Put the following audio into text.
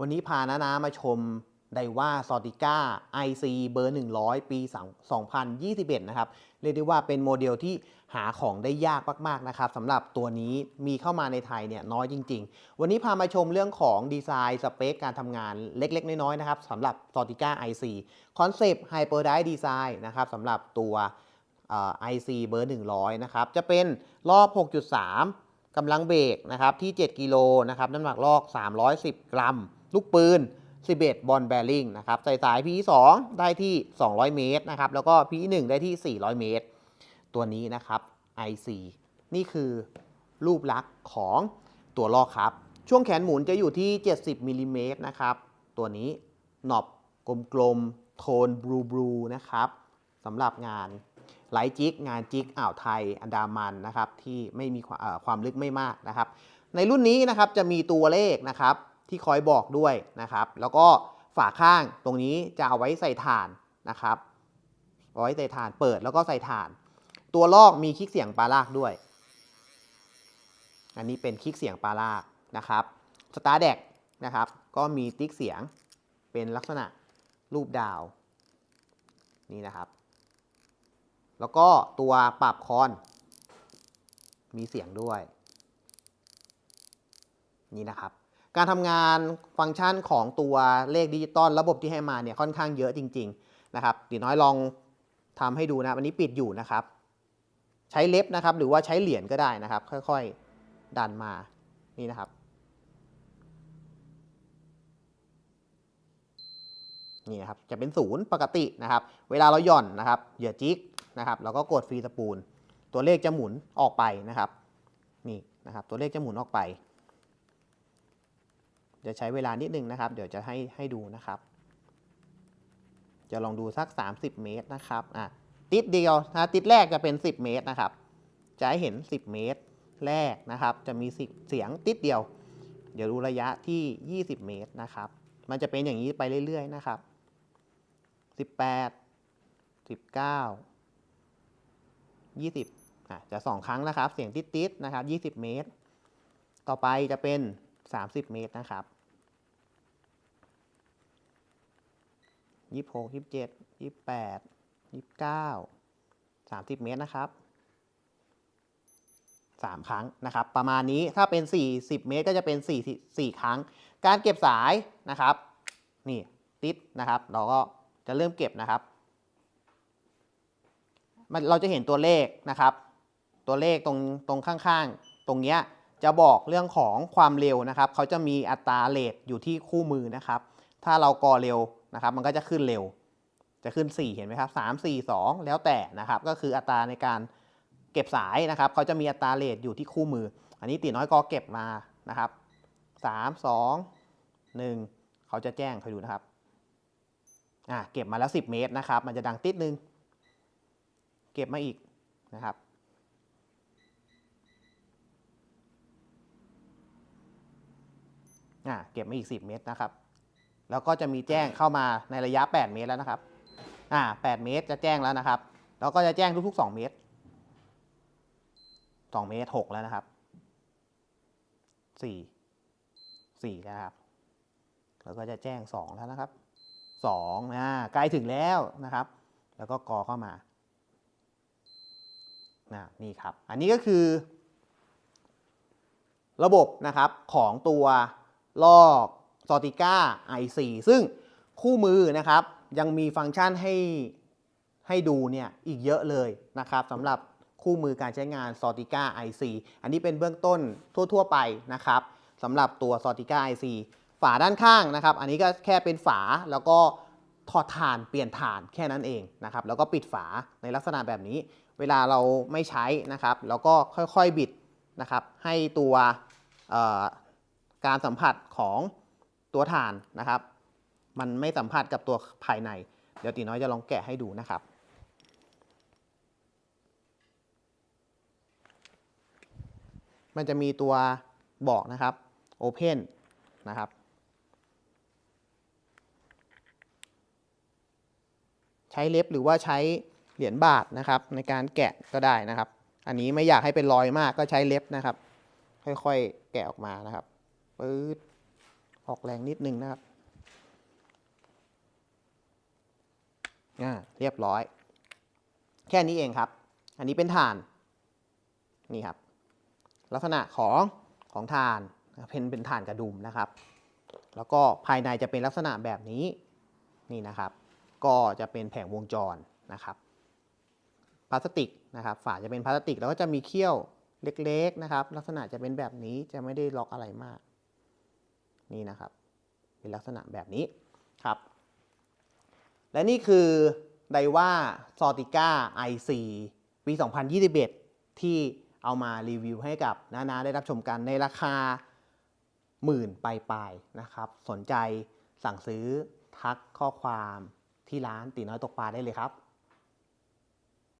วันนี้พานานามาชมไดว่าซอติก้า IC เบอร์ 100 ปี 2021 นะครับ เรียกได้ว่าเป็นโมเดลที่หาของได้ยากมาก ๆ นะครับสำหรับตัวนี้มีเข้ามาในไทยเนี่ยน้อยจริง ๆ วันนี้พามาชมเรื่องของดีไซน์สเปคการทำงานเล็ก ๆ น้อย ๆ นะครับสำหรับ s o r t i c a IC คอนเซปต์ Hyper Drive Design นะครับสำหรับตัวเอ่อ IC เบอร์ 100 นะครับ จะเป็นรอบ 6.3กำลังเบรกนะครับที่ 7 กิโลนะครับน้ำหนักลอก 310 กรัม ลูกปืน 11 บอลแบริ่งนะครับใส่สาย P2 ได้ที่ 200 เมตรนะครับ แล้วก็ P1 ได้ที่ 400 เมตร ตัวนี้นะครับ IC นี่คือรูปลักษณ์ของตัวลอกครับ ช่วงแขนหมุนจะอยู่ที่ 70มิลลิเมตรนะครับ ตัวนี้หนอบกลมๆ โทนบลูบลูนะครับสำหรับงานไหลจิก งานจิกอ่าวไทย อันดามันนะครับ ที่ไม่มีความความลึกไม่มากนะครับ ในรุ่นนี้นะครับจะมีตัวเลขนะครับ ที่คอยบอกด้วยนะครับ แล้วก็ฝาข้างตรงนี้จะเอาไว้ใส่ถ่านนะครับเอาไว้ใส่ถ่านเปิดแล้วก็ใส่ถ่าน ตัวลอกมีคลิกเสียงปลาลากด้วย อันนี้เป็นคลิกเสียงปลาลากนะครับสตาร์แดกนะครับ ก็มีติ๊กเสียงเป็นลักษณะรูปดาวนี่นะครับ แล้วก็ตัวปรับคอน มีเสียงด้วย นี่นะครับ การทำงานฟังก์ชันของตัวเลขดิจิตอลระบบที่ให้มาเนี่ยค่อนข้างเยอะจริง ๆ นะครับตีน้อยลองทำให้ดูนะอันนี้ปิดอยู่นะครับ ใช้เล็บนะครับ หรือว่าใช้เหรียญก็ได้นะครับ ค่อยๆ ดันมานี่นะครับ นี่นะครับจะเป็นศูนย์ปกตินะครับ เวลาเราหย่อนนะครับเหยื่อจิกนะครับแล้วก็กดฟรีสปูล ตัวเลขจะหมุนออกไปนะครับ นี่นะครับ ตัวเลขจะหมุนออกไป จะใช้เวลานิดนึงนะครับ เดี๋ยวจะให้ให้ดูนะครับ จะลองดูสัก 30 เมตรนะครับอะติดเดียวนะติดแรกจะเป็น 10 เมตรนะครับ จะให้เห็น 10 เมตรแรกนะครับ จะมีเสียงติดเดียว เดี๋ยวดูระยะที่ 20 เมตรนะครับ มันจะเป็นอย่างนี้ไปเรื่อยๆนะครับ 18 19 20อะจะสองครั้งนะครับ เสียงติดๆนะครับ 20 เมตร ต่อไปจะเป็น 30 เมตรนะครับยี่หกยี่เจ็ดยี่แปดยี่เก้าสามสิบเมตรนะครับสามครั้งนะครับ ประมาณนี้ถ้าเป็นสี่สิบเมตรก็จะเป็นสี่สี่ครั้ง การเก็บสายนะครับ นี่ติดนะครับ เราก็จะเริ่มเก็บนะครับมันเราจะเห็นตัวเลขนะครับ ตัวเลขตรงตรงข้างๆ ตรงเนี้ย จะบอกเรื่องของความเร็วนะครับ เขาจะมีอัตราเรทอยู่ที่คู่มือนะครับ ถ้าเรากอเร็วนะครับ มันก็จะขึ้นเร็ว จะขึ้น 4 เห็นไหมครับ 3 4 2 แล้วแต่นะครับ ก็คืออัตราในการเก็บสายนะครับ เขาจะมีอัตราเรทอยู่ที่คู่มือ อันนี้ตีน้อยก็เก็บมานะครับ 3 2 1 เขาจะแจ้งคอยดูนะครับ อ่าเก็บมาแล้ว 10 เมตรนะครับ มันจะดังติดนึง เก็บมาอีกนะครับ อ่าเก็บมาอีก 10 เมตรนะครับ แล้วก็จะมีแจ้งเข้ามาในระยะ 8 เมตรแล้วนะครับอ่า8เมตรจะแจ้งแล้วนะครับ แล้วก็จะแจ้งทุก ๆ 2 เมตร 2 เมตร 6 แล้วนะครับ 4 4แล้วครับ แล้วก็จะแจ้ง 2 แล้วนะครับ2อ่าใกล้ถึงแล้วนะครับ แล้วก็กอเข้ามานะนี่ครับ อันนี้ก็คือ ระบบนะครับของตัว ลอก s o r t i c a i4 ซึ่งคู่มือนะครับยังมีฟังก์ชันให้ให้ดูเนี่ยอีกเยอะเลยนะครับสำหรับคู่มือการใช้งาน s o r t i c a i4 อันนี้เป็นเบื้องต้นทั่ว ๆ ไปนะครับสำหรับตัว s o r t i c a i4 ฝาด้านข้างนะครับ อันนี้ก็แค่เป็นฝาแล้วก็ถอดถ่านเปลี่ยนถ่านแค่นั้นเองนะครับ แล้วก็ปิดฝาในลักษณะแบบนี้ เวลาเราไม่ใช้นะครับ แล้วก็ค่อยๆบิดนะครับ ให้ตัว การสัมผัสของตัวถ่านนะครับ มันไม่สัมผัสกับตัวภายใน เดี๋ยวตีน้อยจะลองแกะให้ดูนะครับมันจะมีตัวบอกนะครับ Open นะครับ ใช้เล็บหรือว่าใช้เหรียญบาทนะครับ ในการแกะก็ได้นะครับ อันนี้ไม่อยากให้เป็นรอยมากก็ใช้เล็บนะครับ ค่อยๆ แกะออกมานะครับ ปื๊ดออกแรงนิดนึงนะครับอ่าเรียบร้อย แค่นี้เองครับ อันนี้เป็นฐาน นี่ครับ ลักษณะของของฐานเป็นเป็นฐานกระดุมนะครับ แล้วก็ภายในจะเป็นลักษณะแบบนี้นี่นะครับ ก็จะเป็นแผงวงจรนะครับพลาสติกนะครับฝาจะเป็นพลาสติกแล้วก็จะมีเขี้ยวเล็กๆนะครับ ลักษณะจะเป็นแบบนี้จะไม่ได้ล็อกอะไรมาก นี่นะครับ เป็นลักษณะแบบนี้ครับ และนี่คือไดว่าซอติก้า IC ปี 2021 ที่เอามารีวิวให้กับนาๆได้รับชมกันในราคาหมื่นปลายๆนะครับ สนใจสั่งซื้อทักข้อความที่ร้านตีน้อยตกปลาได้เลยครับ